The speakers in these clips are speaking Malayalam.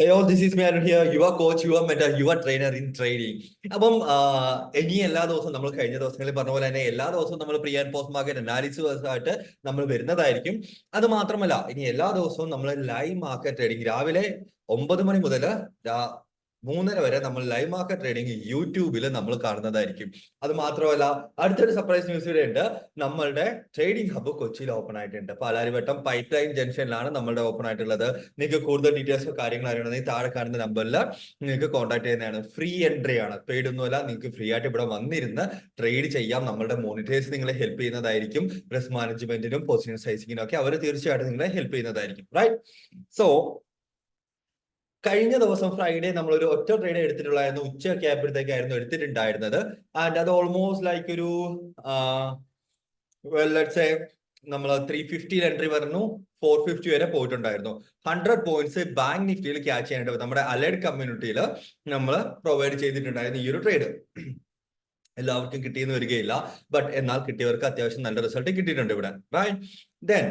Hello this is man here your coach your mentor your trainer in training അപ്പം ഇനി എല്ലാ ദിവസവും നമ്മൾ കഴിഞ്ഞ ദിവസങ്ങളിൽ പറഞ്ഞ പോലെ തന്നെ എല്ലാ ദിവസവും നമ്മൾ pre and post market analysis ആയിട്ട് നമ്മൾ വരുന്നതായിരിക്കും. അത് മാത്രമല്ല ഇനി എല്ലാ ദിവസവും നമ്മൾ ലൈവ് മാർക്കറ്റ് ട്രേഡിംഗ് രാവിലെ ഒമ്പത് മണി മുതൽ മൂന്നര വരെ നമ്മൾ ലൈവ് മാർക്കറ്റ് ട്രേഡിംഗ് യൂട്യൂബിൽ നമ്മൾ കാണുന്നതായിരിക്കും. അത് മാത്രമല്ല അടുത്തൊരു സർപ്രൈസ് ന്യൂസ് ഇവിടെ ഉണ്ട്. നമ്മളുടെ ട്രേഡിംഗ് ഹബ്ബ് കൊച്ചിയിൽ ഓപ്പൺ ആയിട്ടുണ്ട്. പാലാരിവട്ടം പൈപ്പ് ലൈൻ ജംഗ്ഷനിലാണ് നമ്മളുടെ ഓപ്പൺ ആയിട്ടുള്ളത്. നിങ്ങൾക്ക് കൂടുതൽ ഡീറ്റെയിൽസ് കാര്യങ്ങൾ അറിയണമെങ്കിൽ താഴെ കാണുന്ന നമ്പറിൽ നിങ്ങൾക്ക് കോൺടാക്ട് ചെയ്യുന്നതാണ്. ഫ്രീ എൻട്രി ആണ്. പെയ്ഡ് ഒന്നുമല്ല നിങ്ങൾക്ക് ഫ്രീ ആയിട്ട് ഇവിടെ വന്നിരുന്ന് ട്രേഡ് ചെയ്യാം. നമ്മളുടെ മോണിറ്റേഴ്സ് നിങ്ങളെ ഹെൽപ്പ് ചെയ്യുന്നതായിരിക്കും. റിസ്ക് മാനേജ്മെന്റിനും പൊസിഷൻ സൈസിങ്ങിനും ഒക്കെ അവർ തീർച്ചയായിട്ടും നിങ്ങളെ ഹെൽപ്പ് ചെയ്യുന്നതായിരിക്കും. റൈറ്റ് സോ കഴിഞ്ഞ ദിവസം ഫ്രൈഡേ നമ്മൾ ഒരു ഒറ്റ ട്രേഡ് എടുത്തിട്ടുള്ളായിരുന്നു. ഉച്ചയൊക്കെ ആയപ്പോഴത്തേക്കായിരുന്നു എടുത്തിട്ടുണ്ടായിരുന്നത്. ആൻഡ് അത് ഓൾമോസ്റ്റ് ലൈക്ക് ഒരു ലെറ്റ്സ് നമ്മൾ ത്രീ ഫിഫ്റ്റിയിൽ എൻട്രി പറഞ്ഞു ഫോർ ഫിഫ്റ്റി വരെ പോയിട്ടുണ്ടായിരുന്നു. ഹൺഡ്രഡ് പോയിന്റ്സ് ബാങ്ക് നിഫ്റ്റിയിൽ ക്യാച്ച് ചെയ്യാനായിട്ട് നമ്മുടെ അലേഡ് കമ്മ്യൂണിറ്റിയിൽ നമ്മൾ പ്രൊവൈഡ് ചെയ്തിട്ടുണ്ടായിരുന്നു ഈ ഒരു ട്രേഡ് എല്ലാവർക്കും കിട്ടിയെന്ന് വരികയില്ല. ബട്ട് എന്നാൽ കിട്ടിയവർക്ക് അത്യാവശ്യം നല്ല റിസൾട്ട് കിട്ടിയിട്ടുണ്ട് ഇവിടെ. റൈറ്റ് ദെൻ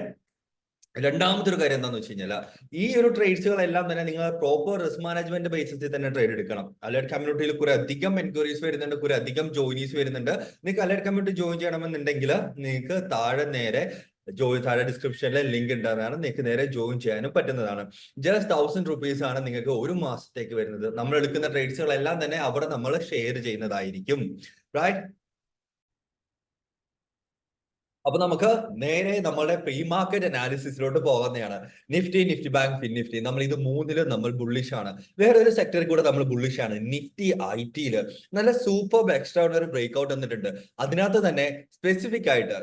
രണ്ടാമത്തെ ഒരു കാര്യം എന്താണെന്ന് വെച്ച് കഴിഞ്ഞാൽ ഈ ഒരു ട്രേഡ്സുകളെല്ലാം തന്നെ നിങ്ങൾ പ്രോപ്പർ റിസ്ക് മാനേജ്മെന്റ് ബേസിസിൽ തന്നെ ട്രേഡ് എടുക്കണം. അലേർട്ട് കമ്മ്യൂണിറ്റിയിൽ കുറെ അധികം എൻക്വയറീസ് വരുന്നുണ്ട് കുറെ അധികം ജോയിനീസ് വരുന്നുണ്ട്. നിങ്ങൾക്ക് അലേർട്ട് കമ്മ്യൂണിറ്റി ജോയിൻ ചെയ്യണമെന്നുണ്ടെങ്കിൽ നിങ്ങൾക്ക് താഴെ നേരെ ജോയിൻ താഴെ ഡിസ്ക്രിപ്ഷനിലെ ലിങ്ക് ഉണ്ടാകുന്നതാണ് നിങ്ങൾക്ക് നേരെ ജോയിൻ ചെയ്യാനും പറ്റുന്നതാണ്. ജസ്റ്റ് തൗസൻഡ് റുപ്പീസ് ആണ് നിങ്ങൾക്ക് ഒരു മാസത്തേക്ക് വരുന്നത്. നമ്മൾ എടുക്കുന്ന ട്രേഡ്സുകളെല്ലാം തന്നെ അവിടെ നമ്മൾ ഷെയർ ചെയ്യുന്നതായിരിക്കും. റൈറ്റ് അപ്പൊ നമുക്ക് നേരെ നമ്മുടെ പ്രീ മാർക്കറ്റ് അനാലിസിസിലോട്ട് പോകുന്നതാണ് Nifty Nifty bank fin Nifty. നമ്മൾ ഇത് മൂന്നിലും നമ്മൾ ബുള്ളിഷ് ആണ്. വേറെ ഒരു സെക്ടറിൽ കൂടെ നമ്മൾ ബുള്ളിഷ് ആണ്. നിഫ്റ്റി ഐ ടിയിൽ നല്ല സൂപ്പർ എക്സ്ട്രാ ഒരു ബ്രേക്ക് ഔട്ട് വന്നിട്ടുണ്ട്. അതിനകത്ത് തന്നെ സ്പെസിഫിക് ആയിട്ട്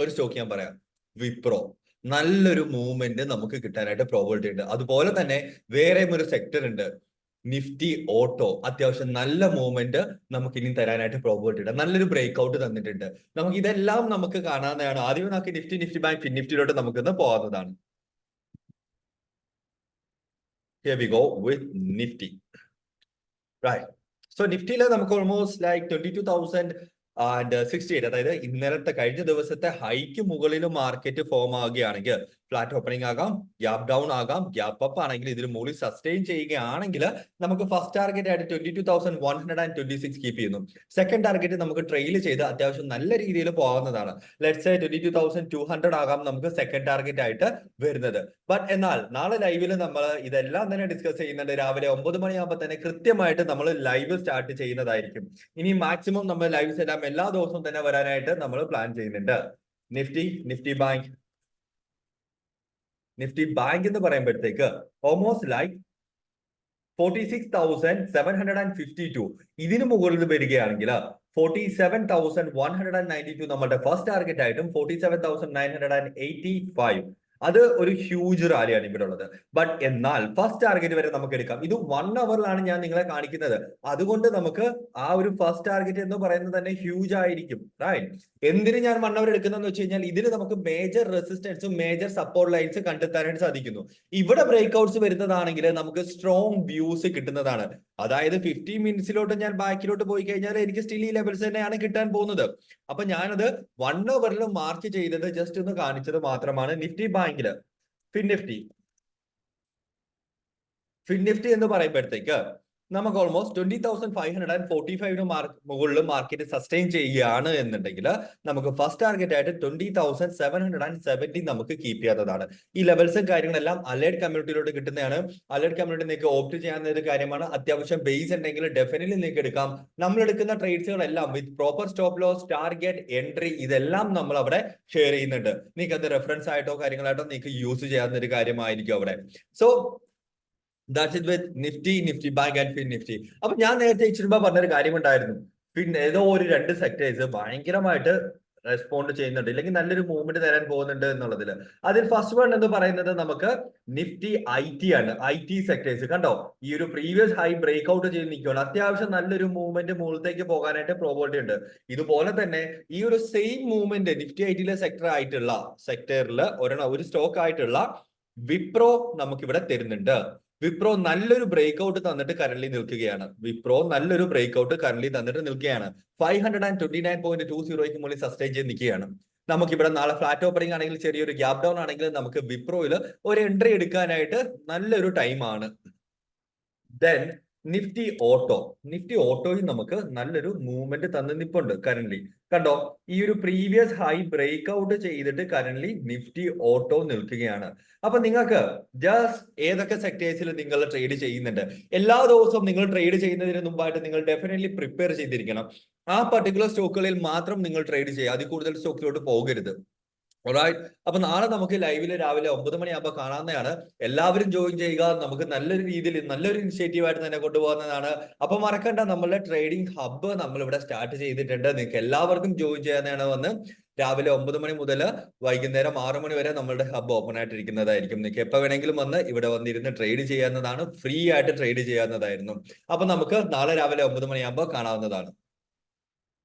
ഒരു സ്റ്റോക്ക് ഞാൻ പറയാം. വിപ്രോ നല്ലൊരു മൂവ്മെന്റ് നമുക്ക് കിട്ടാനായിട്ട് പ്രോബിലിറ്റി ഉണ്ട്. അതുപോലെ തന്നെ വേറെയും ഒരു സെക്ടർ ഉണ്ട്. നിഫ്റ്റി ഓട്ടോ അത്യാവശ്യം നല്ല മൂവ്മെന്റ് നമുക്ക് ഇനി തരാനായിട്ട് പ്രോബിലിറ്റി ഉണ്ട്. നല്ലൊരു ബ്രേക്ക് ഔട്ട് തന്നിട്ടുണ്ട്. നമുക്ക് ഇതെല്ലാം നമുക്ക് കാണാവുന്നതാണ്. ആദ്യം നമുക്ക് നിഫ്റ്റി നിഫ്റ്റി ബാങ്ക് നിഫ്റ്റിയിലോട്ട് നമുക്കിന്ന് പോകാവുന്നതാണ്. Here we go നമുക്ക് almost like twenty two thousand and sixty eight അതായത് ഇന്നലത്തെ കഴിഞ്ഞ ദിവസത്തെ ഹൈക്ക് മുകളിൽ മാർക്കറ്റ് ഫോം ആവുകയാണെങ്കിൽ ഫ്ലാറ്റ് ഓപ്പണിംഗ് ആകാം ഗ്യാപ് ഡൗൺ ആകാം ഗ്യാപ്പ് അപ്പ് ആണെങ്കിൽ ഇതിന് മുകളിൽ സസ്റ്റെയിൻ ചെയ്യുകയാണെങ്കിൽ നമുക്ക് ഫസ്റ്റ് ടാർഗറ്റ് ആയിട്ട് twenty two thousand one hundred and twenty six keep ചെയ്യുന്നു. സെക്കൻഡ് ടാർഗറ്റ് നമുക്ക് ട്രെയിൽ ചെയ്ത് അത്യാവശ്യം നല്ല രീതിയിൽ പോകുന്നതാണ് let's twenty two thousand two hundred ആകാം നമുക്ക് സെക്കൻഡ് ടാർഗറ്റ് ആയിട്ട് വരുന്നത്. ബട്ട് എന്നാൽ നാളെ ലൈവിൽ നമ്മൾ ഇതെല്ലാം തന്നെ ഡിസ്കസ് ചെയ്യുന്നുണ്ട്. രാവിലെ ഒമ്പത് മണിയാകുമ്പോൾ തന്നെ കൃത്യമായിട്ട് നമ്മൾ ലൈവ് സ്റ്റാർട്ട് ചെയ്യുന്നതായിരിക്കും. ഇനി മാക്സിമം നമ്മൾ ലൈവ്സ് എല്ലാം എല്ലാ ദിവസവും തന്നെ വരാനായിട്ട് നമ്മൾ പ്ലാൻ ചെയ്യുന്നുണ്ട്. Nifty Nifty bank Nifty bank എന്ന് പറയുമ്പോഴത്തേക്ക് almost like forty six thousand seven hundred and fifty two ഇതിന് മുകളിൽ വരികയാണെങ്കിൽ forty seven thousand one hundred and ninety two നമ്മുടെ ഫസ്റ്റ് ടാർഗറ്റ് ആയിട്ടും forty seven thousand nine hundred and eighty five അത് ഒരു ഹ്യൂജ് റാലിയാണ് ഇവിടെ ഉള്ളത് ബട്ട് എന്നാൽ ഫസ്റ്റ് ടാർഗറ്റ് വരെ നമുക്ക് എടുക്കാം. ഇത് വൺ അവറിലാണ് ഞാൻ നിങ്ങളെ കാണിക്കുന്നത്. അതുകൊണ്ട് നമുക്ക് ആ ഒരു ഫസ്റ്റ് ടാർഗറ്റ് എന്ന് പറയുന്നത് തന്നെ ഹ്യൂജ് ആയിരിക്കും റൈറ്റ് എന്തിന് ഞാൻ വൺ അവർ എടുക്കുന്നതെന്ന് വെച്ച് കഴിഞ്ഞാൽ ഇതിന് നമുക്ക് മേജർ റെസിസ്റ്റൻസും മേജർ സപ്പോർട്ട് ലൈൻസ് കണ്ടെത്താനായിട്ട് സാധിക്കുന്നു. ഇവിടെ ബ്രേക്ക്ഔട്ട്സ് വരുന്നതാണെങ്കിൽ നമുക്ക് സ്ട്രോങ് വ്യൂസ് കിട്ടുന്നതാണ്. അതായത് ഫിഫ്റ്റി മിനിറ്റ്സിലോട്ട് ഞാൻ ബാക്കിലോട്ട് പോയി കഴിഞ്ഞാൽ എനിക്ക് സ്റ്റിൽ ഈ ലെവൽസ് തന്നെയാണ് കിട്ടാൻ പോകുന്നത്. അപ്പൊ ഞാനത് വൺ ഓവറിൽ മാർക്ക് ചെയ്തത് ജസ്റ്റ് ഒന്ന് കാണിച്ചത് മാത്രമാണ് നിഫ്റ്റി ബാങ്കിൽ ഫിൻ നിഫ്റ്റി ഫിൻ നിഫ്റ്റി എന്ന് പറയുമ്പോഴത്തേക്ക് നമുക്ക് almost twenty thousand five hundred and forty ഫൈവിന് mark മുകളിൽ മാർക്കറ്റ് സസ്റ്റെയിൻ ചെയ്യുകയാണ് എന്നുണ്ടെങ്കിൽ നമുക്ക് ഫസ്റ്റ് ടാർഗറ്റ് ആയിട്ട് twenty thousand seven hundred and seventy നമുക്ക് കീപ്പ് ചെയ്യാത്തതാണ്. ഈ ലെവൽസും കാര്യങ്ങളെല്ലാം അലേർട്ട് കമ്മ്യൂണിറ്റിയിലോട്ട് കിട്ടുന്നതാണ്. അലേർട്ട് കമ്മ്യൂണിറ്റി നിങ്ങൾക്ക് ഓപ്റ്റ് ചെയ്യാവുന്ന ഒരു കാര്യമാണ്. അത്യാവശ്യം ബേസ് ഉണ്ടെങ്കിൽ ഡെഫിനറ്റ്ലി നിങ്ങൾക്ക് എടുക്കാം. നമ്മൾ എടുക്കുന്ന ട്രേഡ്സുകളെല്ലാം with proper stop loss target entry ഇതെല്ലാം നമ്മൾ അവിടെ ഷെയർ ചെയ്യുന്നുണ്ട്. നിങ്ങൾക്ക് അത് റെഫറൻസ് ആയിട്ടോ കാര്യങ്ങളായിട്ടോ നിങ്ങൾക്ക് യൂസ് ചെയ്യാവുന്ന ഒരു കാര്യമായിരിക്കും അവിടെ. So that's it with Nifty Nifty bank and Fin Nifty അപ്പൊ ഞാൻ നേരത്തെ ഇച്ചിരി പറഞ്ഞൊരു കാര്യം ഉണ്ടായിരുന്നു. പിന്നെ ഏതോ ഒരു രണ്ട് സെക്ടേഴ്സ് ഭയങ്കരമായിട്ട് റെസ്പോണ്ട് ചെയ്യുന്നുണ്ട്. ഇല്ലെങ്കിൽ നല്ലൊരു മൂവ്മെന്റ് തരാൻ പോകുന്നുണ്ട് എന്നുള്ളതിൽ അതിൽ ഫസ്റ്റ് വൺ എന്ന് പറയുന്നത് നമുക്ക് നിഫ്റ്റി ഐ ടി ആണ്. ഐ ടി സെക്ടേഴ്സ് കണ്ടോ? ഈ ഒരു പ്രീവിയസ് ഹൈ ബ്രേക്ക് ഔട്ട് ചെയ്ത് നിൽക്കുകയാണ് അത്യാവശ്യം നല്ലൊരു മൂവ്മെന്റ് മുകളിലേക്ക് പോകാനായിട്ട് പ്രോബിലിറ്റി ഉണ്ട്. ഇതുപോലെ തന്നെ ഈ ഒരു സെയിം മൂവ്മെന്റ് നിഫ്റ്റി ഐ ടിയിലെ സെക്ടർ ആയിട്ടുള്ള സെക്ടറിൽ ഒരെണ്ണം ഒരു സ്റ്റോക്ക് ആയിട്ടുള്ള വിപ്രോ നമുക്ക് ഇവിടെ തരുന്നുണ്ട്. വിപ്രോ നല്ലൊരു ബ്രേക്ക് ഔട്ട് തന്നിട്ട് കറന്റ് നിൽക്കുകയാണ്. വിപ്രോ നല്ലൊരു ബ്രേക്ക് ഔട്ട് കറന്റ് തന്നിട്ട് നിൽക്കുകയാണ്. Five hundred and twenty nine point two സീറോയ്ക്ക് മുകളിൽ സസ്റ്റൈൻ ചെയ്ത് നിൽക്കുകയാണ്. നമുക്ക് ഇവിടെ നാളെ ഫ്ലാറ്റ് ഓപ്പണിംഗ് ആണെങ്കിൽ ചെറിയൊരു ഗ്യാപ് ഡൗൺ ആണെങ്കിൽ നമുക്ക് വിപ്രോയിൽ ഒരു എൻട്രി എടുക്കാനായിട്ട് നല്ലൊരു ടൈമാണ് ദെൻ നിഫ്റ്റി ഓട്ടോ നിഫ്റ്റി ഓട്ടോയിൽ നമുക്ക് നല്ലൊരു മൂവ്മെന്റ് തന്നു നിപ്പുണ്ട് കറന്റ് കണ്ടോ? ഈ ഒരു പ്രീവിയസ് ഹൈ ബ്രേക്ക് ഔട്ട് ചെയ്തിട്ട് കറന്റ് നിഫ്റ്റി ഓട്ടോ നിൽക്കുകയാണ്. അപ്പൊ നിങ്ങൾക്ക് ജസ്റ്റ് ഏതൊക്കെ സെക്ടേഴ്സിൽ നിങ്ങൾ ട്രേഡ് ചെയ്യുന്നുണ്ട്? എല്ലാ ദിവസവും നിങ്ങൾ ട്രേഡ് ചെയ്യുന്നതിന് മുമ്പായിട്ട് നിങ്ങൾ ഡെഫിനറ്റ്ലി പ്രിപ്പയർ ചെയ്തിരിക്കണം. ആ പർട്ടിക്കുലർ സ്റ്റോക്കുകളിൽ മാത്രം നിങ്ങൾ ട്രേഡ് ചെയ്യുക. അതിൽ കൂടുതൽ സ്റ്റോക്കിലോട്ട് പോകരുത്. റൈറ്റ് അപ്പൊ നാളെ നമുക്ക് ലൈവിൽ രാവിലെ ഒമ്പത് മണിയാകുമ്പോൾ കാണാവുന്നതാണ്. എല്ലാവരും ജോയിൻ ചെയ്യുക. നമുക്ക് നല്ലൊരു രീതിയിൽ നല്ലൊരു ഇനിഷ്യേറ്റീവ് ആയിട്ട് തന്നെ കൊണ്ടുപോകുന്നതാണ് അപ്പൊ മറക്കണ്ട നമ്മളുടെ ട്രേഡിംഗ് ഹബ്ബ് നമ്മൾ ഇവിടെ സ്റ്റാർട്ട് ചെയ്തിട്ടുണ്ട്. നിങ്ങൾക്ക് എല്ലാവർക്കും ജോയിൻ ചെയ്യാനാണ് വന്ന് രാവിലെ ഒമ്പത് മണി മുതൽ വൈകുന്നേരം ആറു മണി വരെ നമ്മളുടെ ഹബ്ബ് ഓപ്പൺ ആയിട്ടിരിക്കുന്നതായിരിക്കും. നിങ്ങൾക്ക് എപ്പോൾ വേണമെങ്കിലും വന്ന് ഇവിടെ വന്നിരുന്ന് ട്രേഡ് ചെയ്യാവുന്നതാണ്. ഫ്രീ ആയിട്ട് ട്രേഡ് ചെയ്യാവുന്നതായിരുന്നു. അപ്പൊ നമുക്ക് നാളെ രാവിലെ ഒമ്പത് മണിയാകുമ്പോൾ കാണാവുന്നതാണ്.